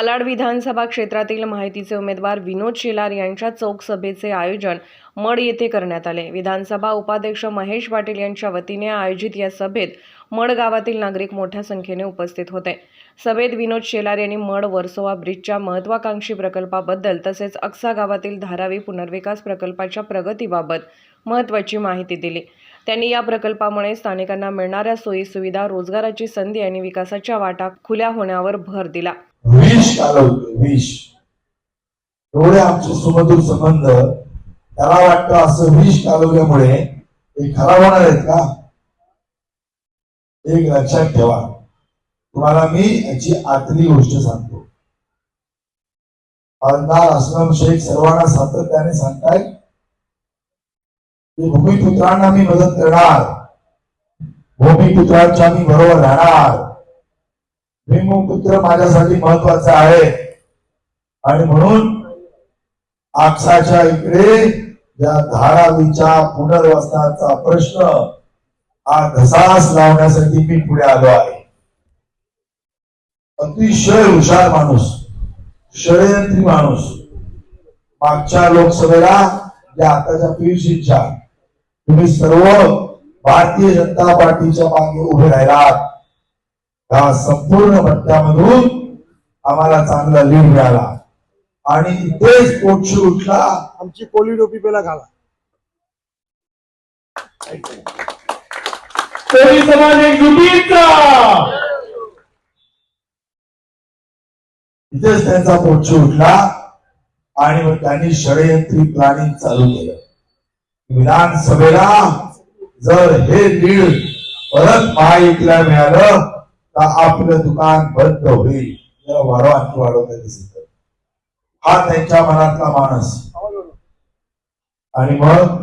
मालाड विधानसभा क्षेत्रातील माहितीचे उमेदवार विनोद शेलार यांच्या चौक सभेचे आयोजन मड येथे करण्यात आले. विधानसभा उपाध्यक्ष महेश पाटील यांच्या वतीने आयोजित या सभेत मड गावातील नागरिक मोठ्या संख्येने उपस्थित होते. सभेत विनोद शेलार यांनी मड वर्सोवा ब्रिजच्या महत्वाकांक्षी प्रकल्पाबद्दल तसेच अक्सा गावातील धारावी पुनर्विकास प्रकल्पाच्या प्रगतीबाबत महत्त्वाची माहिती दिली. त्यांनी या प्रकल्पामुळे स्थानिकांना मिळणाऱ्या सोयीसुविधा रोजगाराची संधी आणि विकासाच्या वाटा खुल्या होण्यावर भर दिला. विष कालवतोय विष. एवढे आमचे सुमधुर संबंध त्याला वाटतं असं विष कालवल्यामुळे हे खराब होणार आहेत का? एक लक्षात ठेवा. तुम्हाला मी याची आतली गोष्ट सांगतो. आमदार असलम शेख सर्वांना सातत्याने सांगताय भूमिपुत्रांना मी मदत करणार. भूमिपुत्रांच्या मी बरोबर राहणार. भीमपुत्र माझ्यासाठी महत्त्वाचा आहे. आणि म्हणून आक्षाच्या इकडे या धारावीच्या पुनर्वसनाचा प्रश्न हा घसास लावण्यासाठी मी पुढे आलो आहे. अतिशय हुशार माणूस षडयंत्री माणूस मागच्या लोकसभेला या आताच्या पीयूसीच्या तुम्ही सर्व भारतीय जनता पार्टीच्या मागे उभे राहिलात. या संपूर्ण पट्ट्यामधून आम्हाला चांगला लीड मिळाला. आणि इथेच पोटशू उठला. आमची कोली टोपी पेला घाला. कोळी समाज एकजुटीचा इथेच त्यांचा पोटशू उठला आणि मग त्यांनी षडयंत्री प्लॅनिंग चालू केलं. विधानसभेला जर हे लीड परत महायुतीला मिळालं तर आपलं दुकान बंद होईल. जरा वाढवा आणखी वाढवता दिसत. हा त्यांच्या मनातला माणस. आणि मग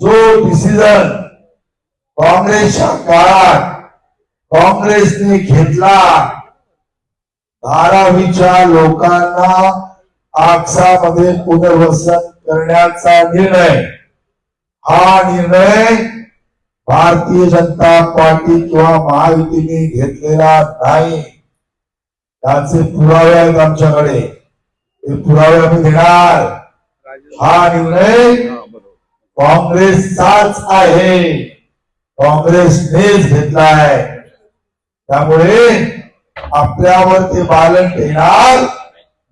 जो डिसिजन काँग्रेसच्या काळात काँग्रेसने घेतला धारावीच्या लोकांना आक्षामध्ये पुनर्वसन करण्याचा निर्णय. हा निर्णय भारतीय जनता पार्टी किंवा महायुतीने घेतलेला नाही. त्याचे पुरावे आहेत आमच्याकडे. ते पुरावे आम्ही घेणार हा निर्णय काँग्रेसचाच आहे. काँग्रेसनेच घेतलाय त्यामुळे आपल्यावर ते बालन येणार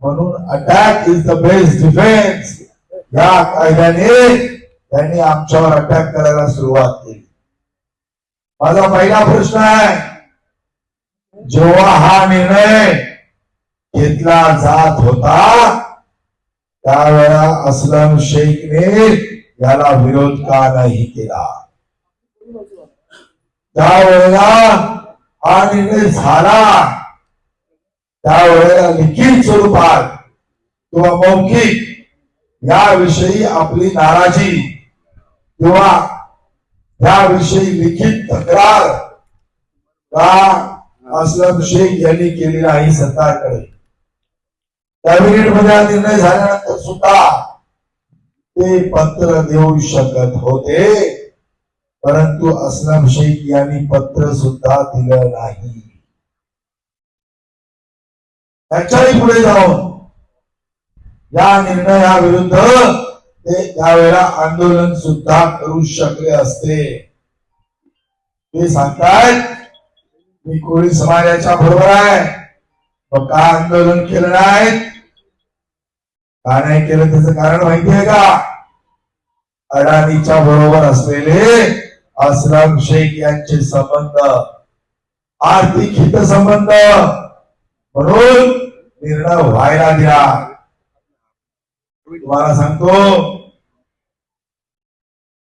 म्हणून attack is the best defence या कायद्याने त्यांनी आमच्यावर अटॅक करायला सुरुवात केली. माझा पहिला प्रश्न आहे जेव्हा हा निर्णय घेतला जात होता त्यावेळा असलम शेखने याला विरोध का नाही केला? त्यावेळेला हा निर्णय झाला. त्यावेळेला लिखित स्वरूपात किंवा मौखिक याविषयी आपली नाराजी किंवा याविषयी लिखित तक्रार का असलम शेख यांनी केली नाही सरकारकडे? कॅबिनेटमध्ये हा निर्णय झाल्यानंतर सुद्धा ते पत्र देऊ शकत होते परंतु असलम शेख यांनी पत्र सुद्धा दिलं नाही. त्याच्याही पुढे जाऊन या निर्णयाविरुद्ध ते त्यावेळेला आंदोलन सुद्धा करू शकले असते. ते सांगतायत मी कोळी समाजाच्या बरोबर आहे. मग का आंदोलन केलं नाही का नाही केलं त्याचं कारण माहिती आहे का? अडाणीच्या बरोबर असलेले असलम शेख यांचे संबंध आर्थिक हितसंबंध म्हणून निर्णय व्हायला दिला. तुम्हाला सांगतो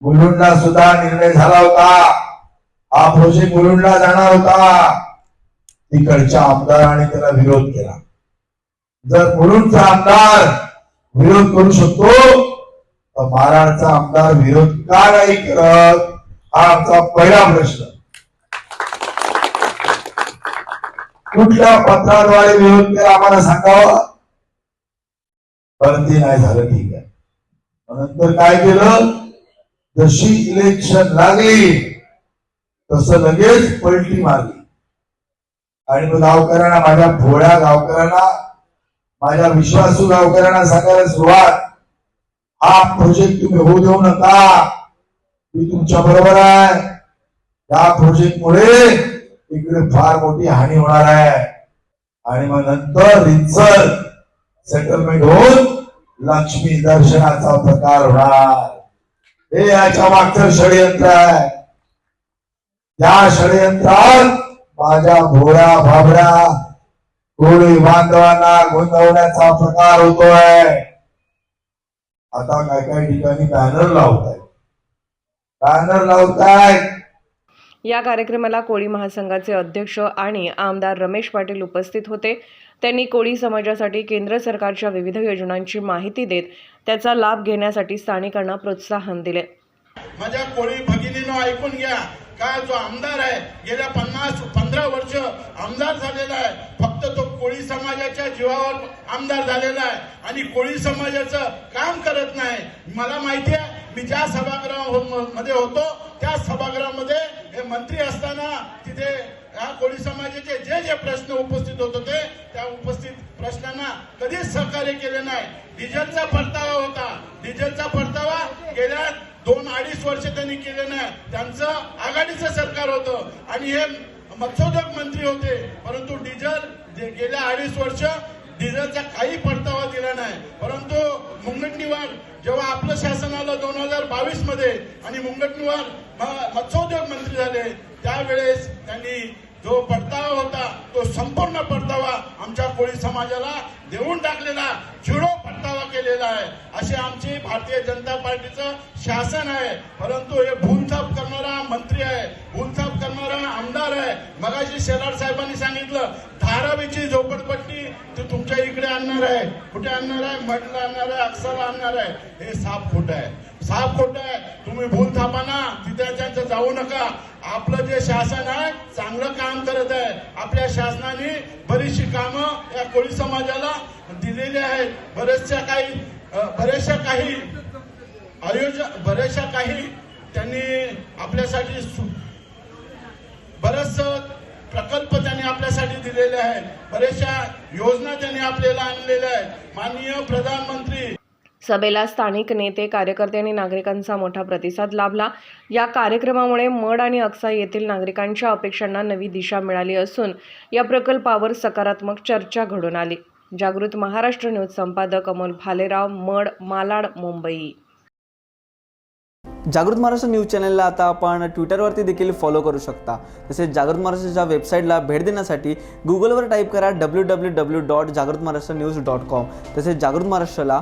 मुलुंडला सुद्धा निर्णय झाला होता. हा प्रोजेक्ट मुलुंडला जाणार होता. तिकडच्या आमदाराने त्याला विरोध केला. जर मुलुंडचा आमदार विरोध करू शकतो तर महाराजचा आमदार विरोध का नाही करत? हा आमचा पहिला प्रश्न. कुठल्या पत्राद्वारे विरोध केला आम्हाला सांगावा? पण ते नाही झालं ठीक आहे. नंतर काय केलं? जशी इलेक्शन लागली तसं लगेच पलटी मारली. आणि मग गावकऱ्यांना माझ्या भोळ्या गावकऱ्यांना माझ्या विश्वासू गावकऱ्यांना सांगायला सुरुवात. हा प्रोजेक्ट तुम्ही होऊ देऊ नका. मी तुमच्या बरोबर आहे. या प्रोजेक्ट मुळे इकडे फार मोठी हानी होणार आहे. आणि मग नंतर रिचल सेटलमेंट होऊन लक्ष्मी दर्शनाचा प्रकार होणार. हे याच्या मागचं षडयंत्र आहे. या षडयंत्रात माझ्या भोळ्या भाबड्या कोळी बांधवांना गुंतवण्याचा प्रकार होतोय. आता काय काय ठिकाणी बॅनर लावताय बॅनर लावतायत. या कार्यक्रमाला कोळी महासंघाचे अध्यक्ष आणि आमदार रमेश पाटील उपस्थित होते. त्यांनी कोळी समाजासाठी केंद्र सरकारच्या विविध योजनांची माहिती देत त्याचा लाभ घेण्यासाठी स्थानिकांना प्रोत्साहन दिले. माझ्या कोळी भगिनीनं ऐकून घ्या. का जो आमदार आहे गेल्या पन्नास पंधरा वर्ष आमदार झालेला आहे. फक्त तो कोळी समाजाच्या जीवावर आमदार झालेला आहे. आणि कोळी समाजाचं काम करत नाही. मला माहिती आहे मी ज्या सभागृहामध्ये होतो त्या सभागृहामध्ये हे मंत्री असताना तिथे या कोळी समाजाचे जे जे प्रश्न उपस्थित होत होते त्या उपस्थित प्रश्नांना कधीच सहकार्य केले नाही. डिझेलचा परतावा होता. डिझेलचा परतावा गेल्या दोन अडीच वर्ष त्यांनी केले नाही. त्यांचं आघाडीचं सरकार होतं आणि हे मत्स्योद्योग मंत्री होते. परंतु डिझेल जे गेल्या अडीच वर्ष डिझेलचा काही परतावा दिला नाही. परंतु मुंगटणीवर जेव्हा आपलं शासन आलं दोन हजार बावीसमध्ये आणि मुंगटणीवर मत्स्योद्योग मंत्री झाले त्यावेळेस त्यांनी जो परतावा होता तो संपूर्ण परतावा आमच्या कोळी समाजाला देऊन टाकलेला झिरो परतावा केलेला आहे. असे आमची भारतीय जनता पार्टीचं शासन आहे. परंतु हे भूलथाप करणारा मंत्री आहे भूलथाप करणारा आमदार आहे. मगाशी शेलार साहेबांनी सांगितलं धारावीची झोपडपट्टी ते तुमच्या इकडे आणणार आहे. कुठे आणणार आहे? मडला आणणार आहे अक्षरला आणणार आहे. हे साफ खोट आहे. साफ खोट आहे. तुम्ही भूल थापाना तिथे त्यांचं जाऊ नका. आपलं जे शासन आहे चांगलं काम करत आहे. आपल्या शासनाने बरीचशी कामं या कोळी समाजाला दिलेली आहेत. बरेचशा काही बऱ्याचशा काही आयोजन बऱ्याचशा काही त्यांनी आपल्यासाठी सु- बरेच प्रकल्प त्यांनी आपल्यासाठी दिलेले आहेत. बऱ्याचशा योजना त्यांनी आपल्याला आणलेल्या आहेत. माननीय प्रधानमंत्री सभेला स्थानिक नेते कार्यकर्ते आणि नागरिकांचा मोठा प्रतिसाद लाभला. या कार्यक्रमामुळे मड आणि अक्सा येथील नागरिकांच्या अपेक्षांना नवी दिशा मिळाली असून या प्रकल्पावर सकारात्मक चर्चा घडून आली. जागृत महाराष्ट्र न्यूज संपादक अमोल भालेराव मड मालाड मुंबई. जागृत महाराष्ट्र न्यूज चॅनलला आता आपण ट्विटरवरती देखील फॉलो करू शकता. तसेच जागृत महाराष्ट्राच्या वेबसाईटला भेट देण्यासाठी गुगलवर टाईप करा डब्ल्यू डब्ल्यू डब्ल्यू डॉट जागृत महाराष्ट्र न्यूज डॉट कॉम तसेच जागृत महाराष्ट्राला